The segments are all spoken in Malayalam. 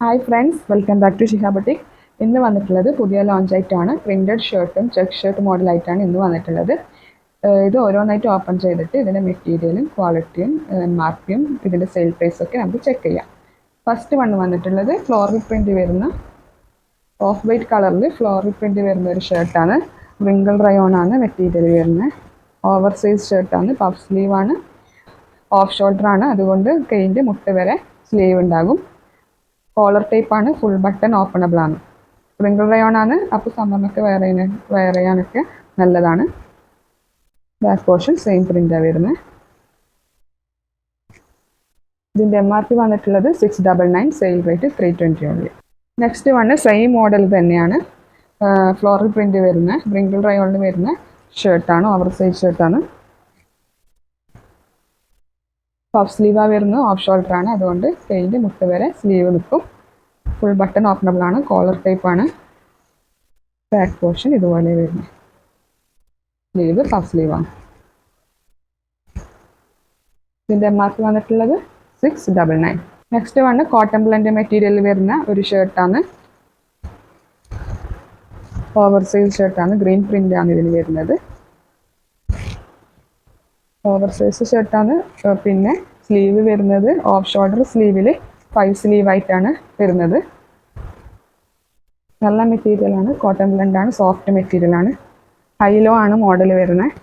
Hi friends welcome back to ഷിഹാബട്ടിക് ഇന്ന് വന്നിട്ടുള്ളത് പുതിയ ലോഞ്ച് ആയിട്ടാണ് പ്രിന്റഡ് ഷർട്ടും ചെക്ക് ഷർട്ട് മോഡലായിട്ടാണ് ഇന്ന് വന്നിട്ടുള്ളത്. ഇത് ഓരോന്നായിട്ട് ഓപ്പൺ ചെയ്തിട്ട് ഇതിന്റെ മെറ്റീരിയലും ക്വാളിറ്റിയും പിയും ഇതിന്റെ സെയിൽ പ്രൈസ് ഒക്കെ നമുക്ക് ചെക്ക് ചെയ്യാം. ഫസ്റ്റ് വൺ വന്നിട്ടുള്ളത് ഫ്ലോറൽ പ്രിന്റ് വരുന്ന ഓഫ് വൈറ്റ് കളറിൽ ഫ്ലോറൽ പ്രിന്റ് വരുന്ന ഒരു ഷർട്ടാണ് റിങ്കിൾ റയോൺ ആണ് മെറ്റീരിയൽ വരുന്നത് ഓവർ സൈസ് ഷർട്ടാണ് പഫ് സ്ലീവാണ് ഓഫ് ഷോൾഡർ ആണ് അതുകൊണ്ട് കെയിന്റെ മുട്ട വരെ സ്ലീവ് ഉണ്ടാകും. കോളർ ആണ് ഫുൾ ബട്ടൺ ഓപ്പണബിൾ ആണ്. സ്പ്രിങ്കിൾ റയോൺ ആണ് അപ്പോൾ സമ്മറിനൊക്കെ വെയർ ചെയ്യാൻ വെയർ ചെയ്യാനൊക്കെ നല്ലതാണ്. ബാക്ക് പോർഷൻ സെയിം പ്രിന്റാണ് വരുന്നത് ഇതിന്റെ എം ആർ പി വന്നിട്ടുള്ളത് six double nine sale rate three twenty only next one same model തന്നെയാണ്. ഫ്ലോറൽ പ്രിന്റ് വരുന്ന സ്പ്രിങ്കിൾ റയോണിൽ വരുന്ന ഷർട്ടാണ് ഓവർ സൈസ് ഷർട്ടാണ് പഫ് സ്ലീവാ വരുന്നത് ഓഫ് ഷോൾഡർ ആണ്. അതുകൊണ്ട് കൈയിന്റെ മുട്ട് വരെ സ്ലീവ് നിൽക്കും. ഫുൾ ബട്ടൺ ഓപ്പണബിൾ ആണ്. കോളർ ടൈപ്പ് ആണ്. ബാക്ക് പോർഷൻ ഇതുപോലെ വരുന്നത് സ്ലീവ് പഫ് സ്ലീവ് ആണ്. ഇതിന്റെ എം ആർ പി വന്നിട്ടുള്ളത് six double nine next one cotton blend material വരുന്ന ഒരു ഷർട്ടാണ് ഓവർ സൈസ് ഷർട്ടാണ് ഗ്രീൻ പ്രിന്റ് ആണ് ഇതിന് വരുന്നത്. ഓവർ സൈസ് ഷർട്ടാണ്. പിന്നെ സ്ലീവ് വരുന്നത് ഓഫ് ഷോൾഡർ സ്ലീവിൽ ഫൈവ് സ്ലീവ് ആയിട്ടാണ് വരുന്നത്. നല്ല മെറ്റീരിയലാണ് കോട്ടൺ ബ്ലൻഡ് ആണ് സോഫ്റ്റ് മെറ്റീരിയലാണ് ഹൈലോ ആണ് മോഡൽ വരുന്നത്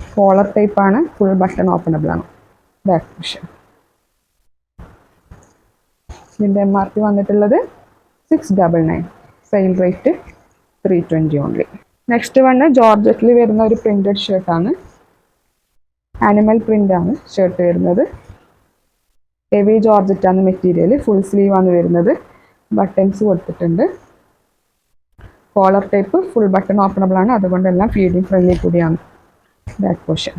കോളർ ടൈപ്പ് ആണ് ഫുൾ ബട്ടൺ ഓപ്പണബിൾ ആണ്. ബാക്ക് മിഷൻ ഇതിന്റെ എം ആർ പി വന്നിട്ടുള്ളത് six double nine sale rate three twenty only next one ജോർജറ്റിൽ വരുന്ന ഒരു പ്രിന്റഡ് ഷർട്ടാണ് ആനിമൽ ആണ് ഷർട്ട് വരുന്നത്. ഹെവി ജോർജറ്റ് ആണ് മെറ്റീരിയൽ ഫുൾ സ്ലീവ് ആണ് വരുന്നത്. ബട്ടൺസ് കൊടുത്തിട്ടുണ്ട്. Collar type full button openable ആണ്. അതുകൊണ്ടെല്ലാം ഫീഡിങ് ഫ്രണ്ട്ലി കൂടിയാണ്. ബാക്ക് പോർഷൻ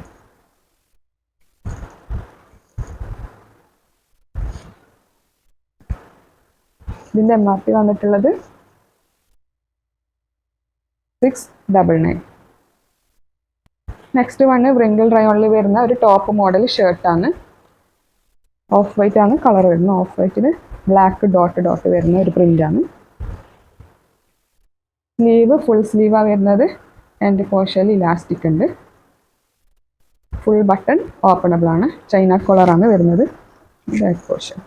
ഇതിന്റെ എം ആർ പി വന്നിട്ടുള്ളത് six double nine next one wrinkle റയോണിൽ വരുന്ന ഒരു ടോപ്പ് മോഡൽ ഷർട്ടാണ് ഓഫ് വൈറ്റ് ആണ് കളർ വരുന്നത്. ഓഫ് വൈറ്റിൽ ബ്ലാക്ക് ഡോട്ട് ഡോട്ട് വരുന്ന ഒരു പ്രിന്റാണ് സ്ലീവ് ഫുൾ സ്ലീവാണ് വരുന്നത് എന്റെ പോഷയിൽ ഇലാസ്റ്റിക് ഉണ്ട്. ഫുൾ ബട്ടൺ ഓപ്പണബിൾ ആണ്. ചൈന കോളറാണ് വരുന്നത്. ബാക്ക് പോർഷൻ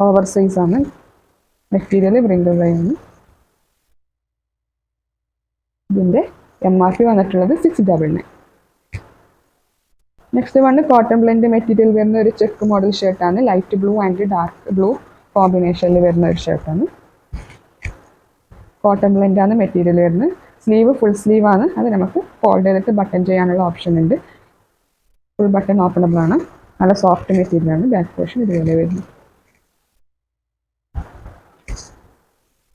ഓവർ സൈസ് ആണ്. മെറ്റീരിയൽ ബ്രിങ്ക് റയാണ് ഇതിന്റെ എം ആർ പി വന്നിട്ടുള്ളത് six double nine next one cotton blend material വരുന്ന ഒരു check model ഷർട്ടാണ് light blue and dark blue കോമ്പിനേഷനിൽ വരുന്ന ഒരു ഷർട്ടാണ് കോട്ടൺ ബ്ലെൻഡ് ആണ് മെറ്റീരിയൽ വരുന്നത്. സ്ലീവ് ഫുൾ സ്ലീവ് ആണ്. അത് നമുക്ക് ഫോൾഡ് ചെയ്തിട്ട് ബട്ടൺ ചെയ്യാനുള്ള ഓപ്ഷൻ ഉണ്ട്. ഫുൾ ബട്ടൺ ഓപ്പണബിൾ ആണ്. നല്ല സോഫ്റ്റ് മെറ്റീരിയൽ ആണ്. ബാക്ക് പോർഷൻ ഇതുപോലെ വരുന്നത്.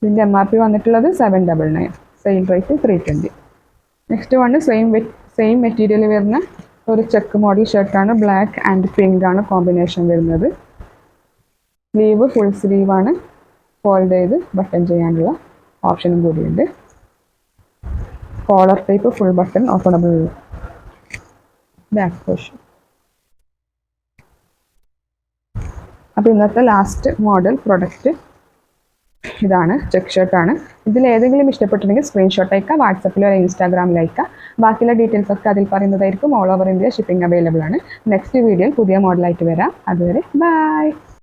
ഇതിന്റെ എം ആർ പി വന്നിട്ടുള്ളത് seven double nine same rate three twenty next one same same material വരുന്ന ഒരു ചെക്ക് മോഡൽ ഷർട്ടാണ് ബ്ലാക്ക് ആൻഡ് പിങ്ക് ആണ് കോമ്പിനേഷൻ വരുന്നത്. സ്ലീവ് ഫുൾ സ്ലീവാണ് ഫോൾഡ് ചെയ്ത് ബട്ടൺ ചെയ്യാനുള്ള ഓപ്ഷനും കൂടിയുണ്ട്. Collar type full button openable back portion അപ്പോൾ ഇന്നത്തെ ലാസ്റ്റ് മോഡൽ പ്രൊഡക്റ്റ് ഇതാണ് ചെക്ക് ഷർട്ടാണ് ഇതിൽ ഏതെങ്കിലും ഇഷ്ടപ്പെട്ടിട്ടുണ്ടെങ്കിൽ സ്ക്രീൻഷോട്ട് അയക്കാം വാട്സപ്പിലോ അല്ലെങ്കിൽ ഇൻസ്റ്റാഗ്രാമിൽ അയക്കാം ബാക്കിയുള്ള ഡീറ്റെയിൽസ് ഒക്കെ അതിൽ പറയുന്നതായിരിക്കും. All over India shipping available ആണ്. നെക്സ്റ്റ് വീഡിയോയിൽ പുതിയ മോഡലായിട്ട് വരാം. അതുവരെ ബൈ